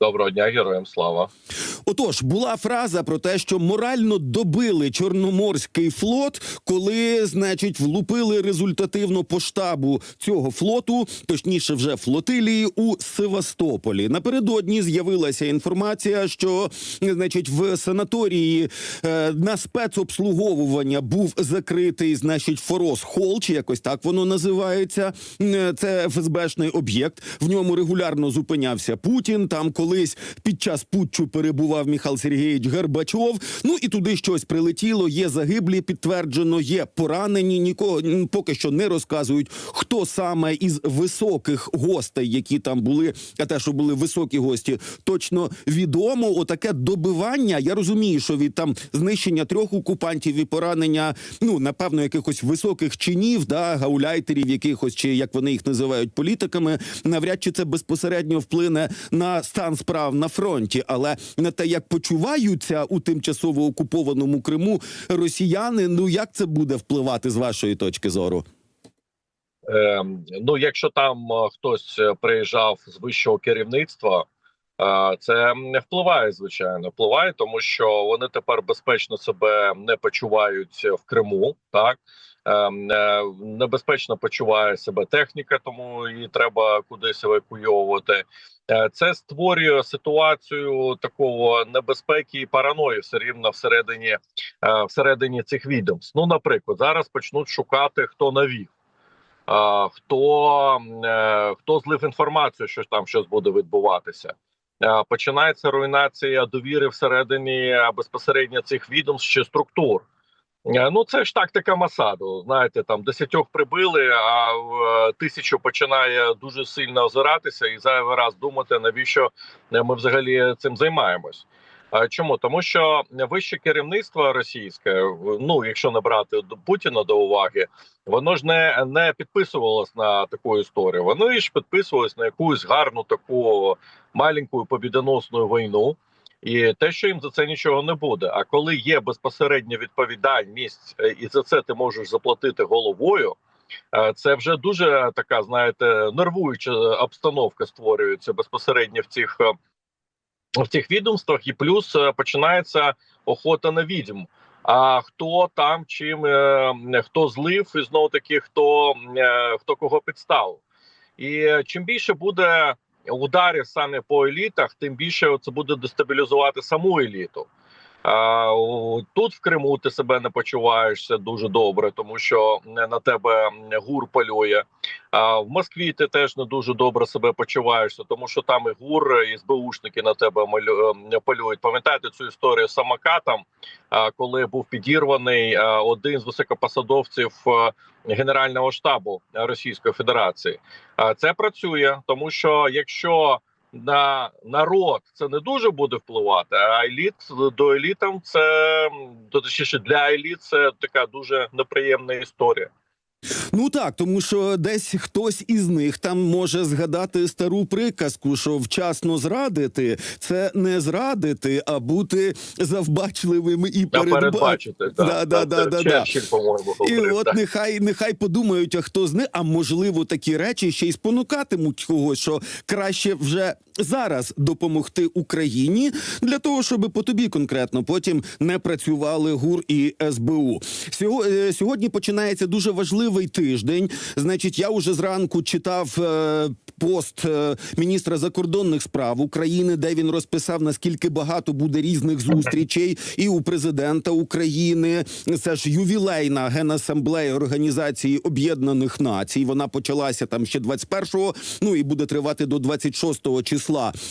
Доброго дня, героям слава. Отож, була фраза про те, що морально добили Чорноморський флот, коли, значить, влупили результативно по штабу цього флоту, точніше, вже флотилії у Севастополі. Напередодні з'явилася інформація, що значить в санаторії е, на спецобслуговування був закритий, значить, Форос Холл, чи якось так воно називається. Е, Це ФСБшний об'єкт. В ньому регулярно зупинявся Путін. Там колись під час путчу перебував Михайло Сергійович Горбачов. Ну і туди щось прилетіло. Є загиблі, підтверджено, є поранені. Нікого поки що не розказують, хто саме із високих гостей, які там були, а те, що були високі гості, точно відомо. Отаке добивання. Я розумію, що від там знищення трьох окупантів і поранення, ну напевно, якихось високих чинів, да гауляйтерів, якихось чи як вони їх називають політиками, навряд чи це безпосередньо вплине на стан справ на фронті, але на те, як почуваються у тимчасово окупованому Криму росіяни, ну як це буде впливати з вашої точки зору? Ем, ну, якщо там е, хтось е, приїжджав з вищого керівництва, е, це м, впливає, звичайно. Впливає, тому що вони тепер безпечно себе не почувають в Криму. Так Ем, е, небезпечно почуває себе техніка, тому її треба кудись евакуйовувати. Е, Це створює ситуацію такого небезпеки і параної все рівно всередині, е, всередині цих відомств. Ну, наприклад, зараз почнуть шукати хто навів. Хто е, хто злив інформацію, що там щось буде відбуватися. Починається руйнація довіри всередині безпосередньо цих відомств чи структур. Е, Ну, це ж тактика Масаду. Знаєте, там десятьох прибили, а е, тисячу починає дуже сильно озиратися і зайвий раз думати, навіщо е, ми взагалі цим займаємось. Чому тому, що вище керівництво російське, ну якщо не брати Путіна до уваги, воно ж не, не підписувалось на таку історію. Воно ж підписувалось на якусь гарну таку маленьку побідоносну війну. І те, що їм за це нічого не буде. А коли є безпосередня відповідальність, е, і за це ти можеш заплатити головою, е, це вже дуже така, знаєте, нервуюча обстановка створюється безпосередньо в цих е, в цих відомствах, і плюс починається охота на відьм. А хто там чим хто злив, і знову таки хто, хто кого підставив. І чим більше буде ударів саме по елітах, тим більше це буде дестабілізувати саму еліту. Тут в Криму ти себе не почуваєшся дуже добре, тому що на тебе гур полює. В Москві ти теж не дуже добре себе почуваєшся, тому що там і гур, і СБУшники на тебе малю- е, полюють. Пам'ятаєте цю історію з самокатом, коли був підірваний один з високопосадовців е, Генерального штабу Російської Федерації. Це працює, тому що якщо на народ це не дуже буде впливати, а еліт до елітам це точніше для еліт це така дуже неприємна історія. Ну так, тому що десь хтось із них там може згадати стару приказку, що вчасно зрадити це не зрадити, а бути завбачливим і передбачити Да, да, да, да, да. По-моєму, І говорив. от так. нехай нехай подумають, а хто з них, а можливо такі речі ще й спонукатимуть когось, що краще вже зараз допомогти Україні для того, щоб по тобі конкретно потім не працювали ГУР і СБУ. Е, Сьогодні починається дуже важливий тиждень. Значить, я уже зранку читав е, пост е, міністра закордонних справ України, де він розписав наскільки багато буде різних зустрічей і у президента України. Це ж ювілейна генасамблея Організації Об'єднаних Націй. Вона почалася там ще 21-го, ну і буде тривати до 26-го числа.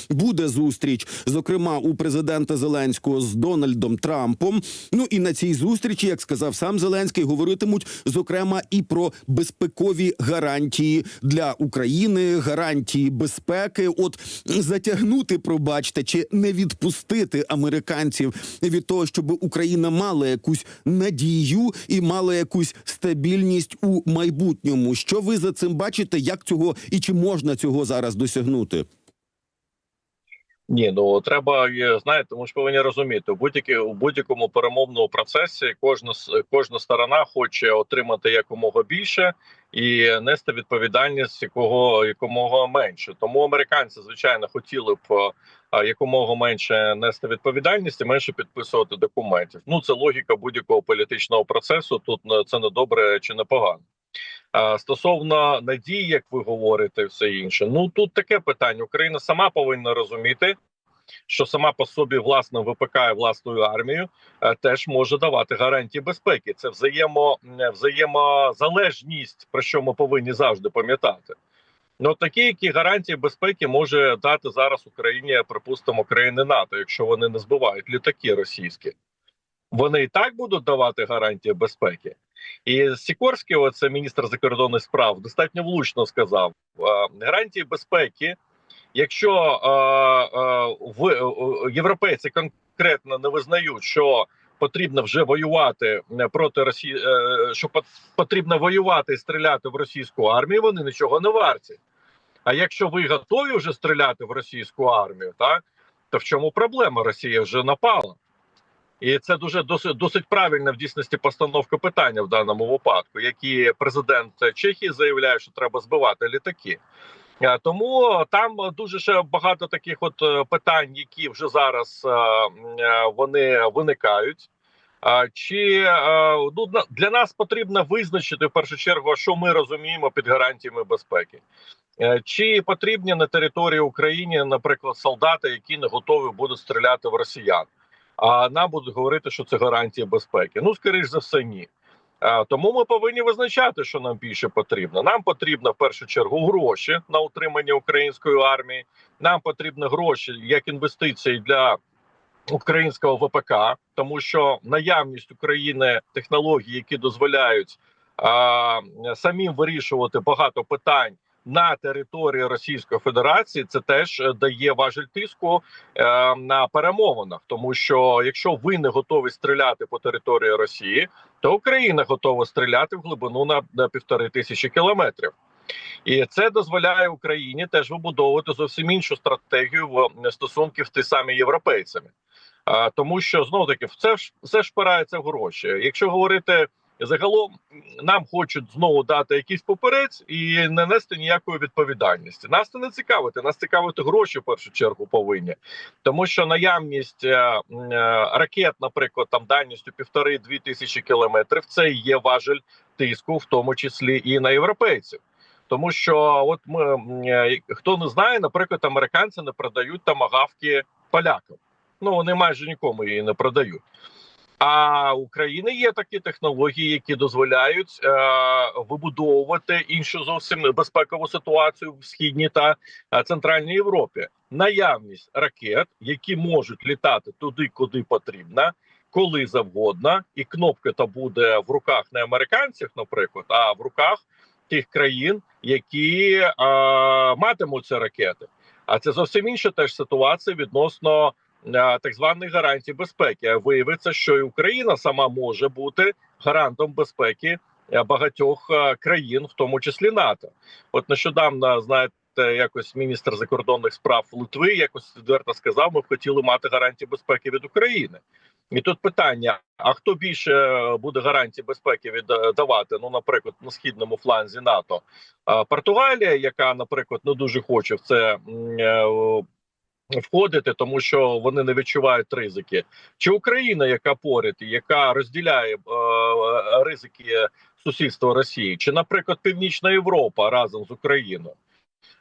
Буде зустріч, зокрема у президента Зеленського з Дональдом Трампом. Ну і на цій зустрічі, як сказав сам Зеленський, говоритимуть зокрема і про безпекові гарантії для України, гарантії безпеки. От затягнути, пробачте, чи не відпустити американців від того, щоб Україна мала якусь надію і мала якусь стабільність у майбутньому. Що ви за цим бачите? Як цього і чи можна цього зараз досягнути? Ні, ну треба є, знаєте, ми ж повинні розуміти, будь-які у будь-якому перемовному процесі кожна кожна сторона хоче отримати якомога більше і нести відповідальність якого якомога менше. Тому американці, звичайно, хотіли б е, якомога менше нести відповідальність і менше підписувати документів. Ну це логіка будь-якого політичного процесу. Тут е, це не добре чи не погано. Стосовно надії, як ви говорите, все інше. Ну тут таке питання. Україна сама повинна розуміти, що сама по собі власне ВПК і власною армією е, теж може давати гарантії безпеки. Це взаємо е, взаємозалежність, про що ми повинні завжди пам'ятати. Ну такі, які гарантії безпеки може дати зараз Україні, припустимо, країни НАТО, якщо вони не збивають літаки російські. Вони і так будуть давати гарантії безпеки. І Сікорський, оце міністр закордонних справ, достатньо влучно сказав: гарантії безпеки, якщо в е, європейці конкретно не визнають, що потрібно вже воювати е, проти Росії, е, що пот- потрібно воювати і стріляти в російську армію, вони нічого не варті. А якщо ви готові вже стріляти в російську армію, так то в чому проблема? Росія вже напала. І це дуже досить досить правильна в дійсності постановка питання в даному випадку, які президент Чехії заявляє, що треба збивати літаки. Тому там дуже ще багато таких от е, питань, які вже зараз е, е, вони виникають. А Чи ну для нас потрібно визначити в першу чергу, що ми розуміємо під гарантіями безпеки? Чи потрібні на території України, наприклад, солдати, які не готові будуть стріляти в росіян? А нам будуть говорити, що це гарантія безпеки. Ну, скоріш за все, ні. Тому ми повинні визначати, що нам більше потрібно. Нам потрібно в першу чергу гроші на утримання української армії. Нам потрібні гроші як інвестиції для українського ВПК, тому що наявність України технологій, які дозволяють а, самим вирішувати багато питань. На території Російської Федерації це теж е, дає важель тиску е, на перемовинах, тому що якщо ви не готові стріляти по території Росії, то Україна готова стріляти в глибину на, півтори тисячі кілометрів. І це дозволяє Україні теж вибудовувати зовсім іншу стратегію в стосунків з тими самими європейцями. А, тому що знову таки все ж все ж впирається в гроші. Якщо говорити загалом, нам хочуть знову дати якийсь поперець і не нести ніякої відповідальності. Нас це не цікавити. Нас цікавити гроші в першу чергу повинні, тому що наявність е, е, ракет, наприклад, там дальністю півтори-дві тисячі кілометрів, це є важель тиску, в тому числі і на європейців. Тому що, от ми е, хто не знає, наприклад, американці не продають тамагавки полякам. Ну вони майже нікому її не продають. А України є такі технології, які дозволяють е, вибудовувати іншу зовсім безпекову ситуацію в східній та е, центральній Європі. Наявність ракет, які можуть літати туди, куди потрібно, коли завгодно, і кнопка та буде в руках не американців, наприклад, а в руках тих країн, які е, матимуть ці ракети. А це зовсім інша теж ситуація відносно так званих гарантій безпеки. Виявиться, що і Україна сама може бути гарантом безпеки е, багатьох е, країн, в тому числі НАТО. От нещодавно знаєте. Якось міністр закордонних справ Литви якось відверто сказав, ми б хотіли мати гарантії безпеки від України. І тут питання: а хто більше е, буде гарантії безпеки віддавати? Ну, наприклад, на східному фланзі НАТО Португалія, яка, наприклад, не дуже хоче в це е, входити, тому що вони не відчувають ризики, чи Україна, яка поряд, яка розділяє е, ризики сусідства Росії, чи, наприклад, Північна Європа разом з Україною.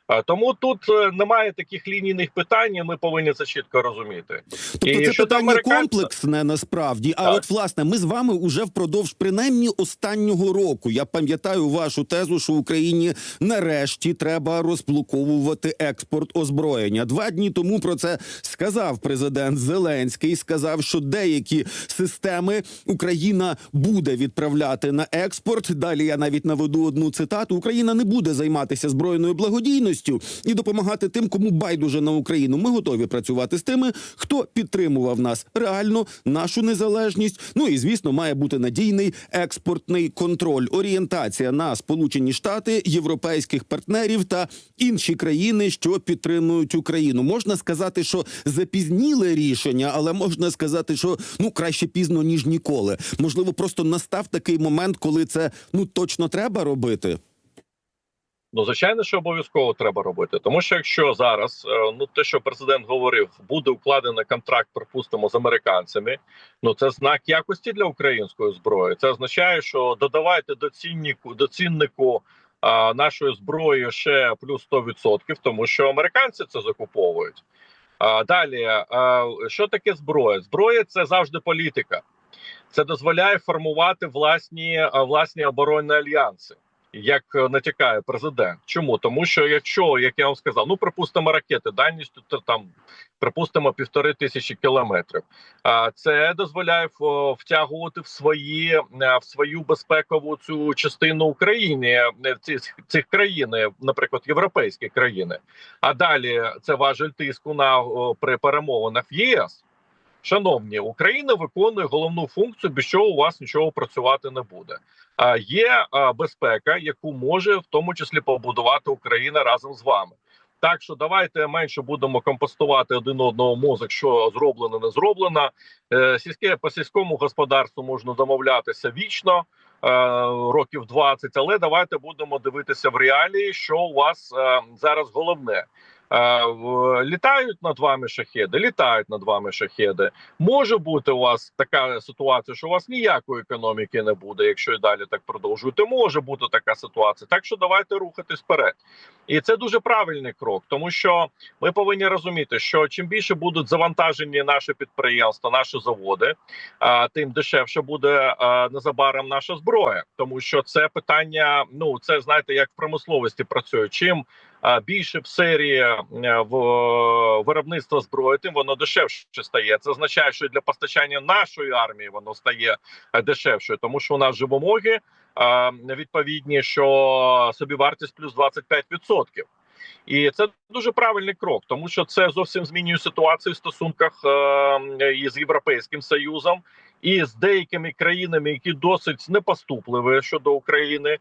А Тому тут е, немає таких лінійних питань. Ми повинні це чітко розуміти. Тобто І це питання американця- комплексне насправді. А Так. от власне, ми з вами уже впродовж принаймні останнього року. Я пам'ятаю вашу тезу, що Україні нарешті треба розблоковувати експорт озброєння. Два дні тому про це сказав президент Зеленський. Сказав, що деякі системи Україна буде відправляти на експорт. Далі я навіть наведу одну цитату: Україна не буде займатися збройною благодійністю. Повністю і допомагати тим, кому байдуже на Україну. Ми готові працювати з тими, хто підтримував нас реально, нашу незалежність. Ну і звісно, має бути надійний експортний контроль, орієнтація на Сполучені Штати, європейських партнерів та інші країни, що підтримують Україну. Можна сказати, що запізніле рішення, але можна сказати, що ну краще пізно ніж ніколи. Можливо, просто настав такий момент, коли це ну точно треба робити. Ну, звичайно, що обов'язково треба робити, тому що якщо зараз е, ну те, що президент говорив, буде укладений контракт, припустимо, з американцями. Ну це знак якості для української зброї. Це означає, що додавайте до ціннику до ціннику а, нашої зброї ще плюс 100%, тому що американці це закуповують. А далі, а, що таке зброя? Зброя це завжди політика. Це дозволяє формувати власні, власні оборонні альянси як е, натякає президент. Чому тому, що якщо як я вам сказав, ну припустимо ракети дальністю то там припустимо півтори тисячі кілометрів. А це дозволяє втягувати в свої е, в свою безпекову цю частину України е, цих цих країн, наприклад, європейські країни. А далі це важель тиску на при перемовинах в ЄС. Шановні, Україна виконує головну функцію, без чого у вас нічого працювати не буде. А є безпека, яку може в тому числі побудувати Україна разом з вами. Так що давайте менше будемо компостувати один одного мозок, що зроблено, не зроблено. Е, сільське по сільському господарству можна домовлятися вічно. е, Років 20, але давайте будемо дивитися в реалії, що у вас е, зараз головне. Е, Літають над вами шахеди, літають над вами шахеди. Може бути у вас така ситуація, що у вас ніякої економіки не буде, якщо і далі так продовжуєте. Може бути така ситуація. Так що давайте рухатись вперед. І це дуже правильний крок, тому що ми повинні розуміти, що чим більше будуть завантажені наші підприємства, наші заводи, тим дешевше буде незабаром наша зброя, тому що це питання. Ну це знаєте, як в промисловості працює. Чим більше в серії е, в виробництва зброї, тим воно дешевше стає. Це означає, що для постачання нашої армії воно стає е, дешевшою, тому що у нас же вимоги е, відповідні, що собівартість плюс 25%. І це дуже правильний крок, тому що це зовсім змінює ситуацію в стосунках е, із європейським союзом і з деякими країнами, які досить непоступливі щодо України,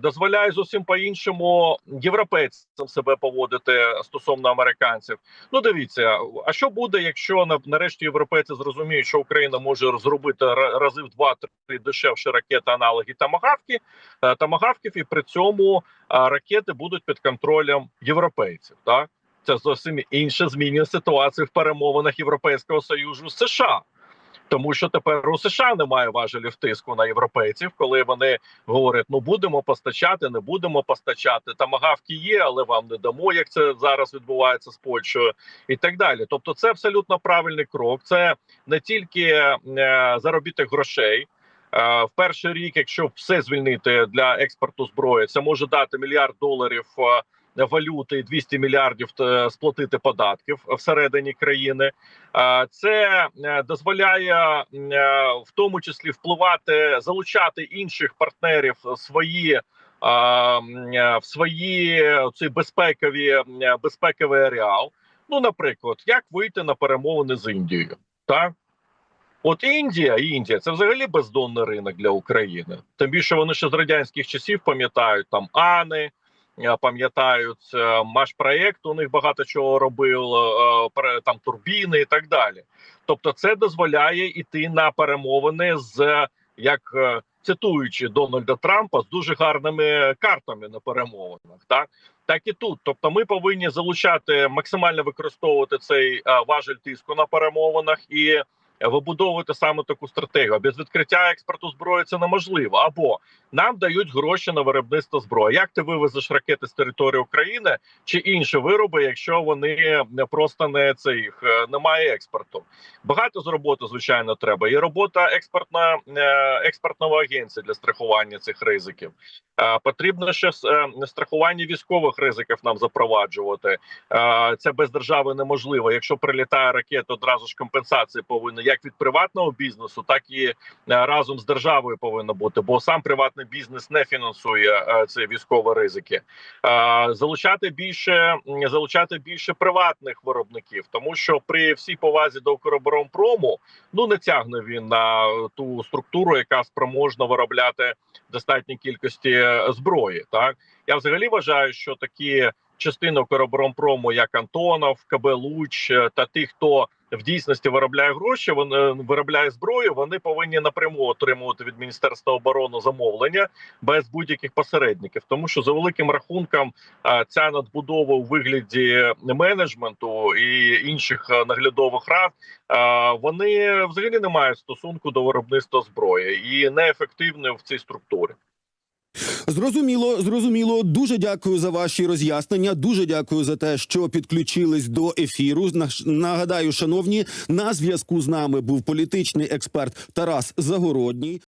дозволяє зовсім по-іншому європейцям себе поводити стосовно американців. Ну дивіться, а що буде, якщо нарешті європейці зрозуміють, що Україна може зробити ра- рази в два-три дешевші ракети, аналоги тамагавки, е, тамагавків, і при цьому ракети будуть під контролем європейців. Так це зовсім інше змінює ситуацію в перемовинах Європейського союзу з США. Тому що тепер у США немає важелів тиску на європейців, коли вони говорять: ну будемо постачати, не будемо постачати. Тамагавки є, але вам не дамо, як це зараз відбувається з Польщею, і так далі. Тобто, це абсолютно правильний крок. Це не тільки е, заробіток грошей. Е, В перший рік, якщо все звільнити для експорту зброї, це може дати мільярд доларів е, валюти і 200 мільярдів е, сплатити податків всередині країни. Це е, дозволяє е, в тому числі впливати, залучати інших партнерів свої. В свої ці безпекові безпековий ареал. Ну, наприклад, як вийти на перемовини з Індією, так От Індія, Індія це взагалі бездонний ринок для України. Тим більше вони ще з радянських часів пам'ятають там Ани, пам'ятають Маш-проєкт, у них багато чого робив, е, там турбіни і так далі. Тобто, це дозволяє йти на перемовини з як е, цитуючи Дональда Трампа, з дуже гарними картами на перемовинах. Так так і тут. Тобто, ми повинні залучати максимально використовувати цей е, важель тиску на перемовинах і вибудовувати саме таку стратегію. Без відкриття експорту зброї це неможливо. Або нам дають гроші на виробництво зброї. Як ти вивезеш ракети з території України чи інші вироби, якщо вони не просто не це їх е, немає експорту? Багато з роботи, звичайно, треба. Є робота експортна е, експортного агенції для страхування цих ризиків. Е, Потрібно ще страхування військових ризиків нам запроваджувати. Це без держави неможливо. Якщо прилітає ракета, одразу ж компенсації повинні як від приватного бізнесу, так і е, разом з державою повинно бути, бо сам приватний бізнес не фінансує е, ці військові ризики. Е, Залучати більше залучати більше приватних виробників, тому що при всій повазі до Укроборонпрому ну не тягне він на ту структуру, яка спроможна виробляти достатній кількості зброї. Так я взагалі вважаю, що такі частини Укроборонпрому, як Антонов, КБ Луч та ті, хто в дійсності виробляє гроші, вони е, виробляє зброю. Вони повинні напряму отримувати від міністерства оборони замовлення без будь-яких посередників, тому що за великим рахунком е, ця надбудова у вигляді менеджменту і інших е, наглядових рад вони взагалі не мають стосунку до виробництва зброї і неефективні в цій структурі. Зрозуміло, зрозуміло. Дуже дякую за ваші роз'яснення. Дуже дякую за те, що підключились до ефіру. Нагадаю, шановні, на зв'язку з нами був політичний експерт Тарас Загородній.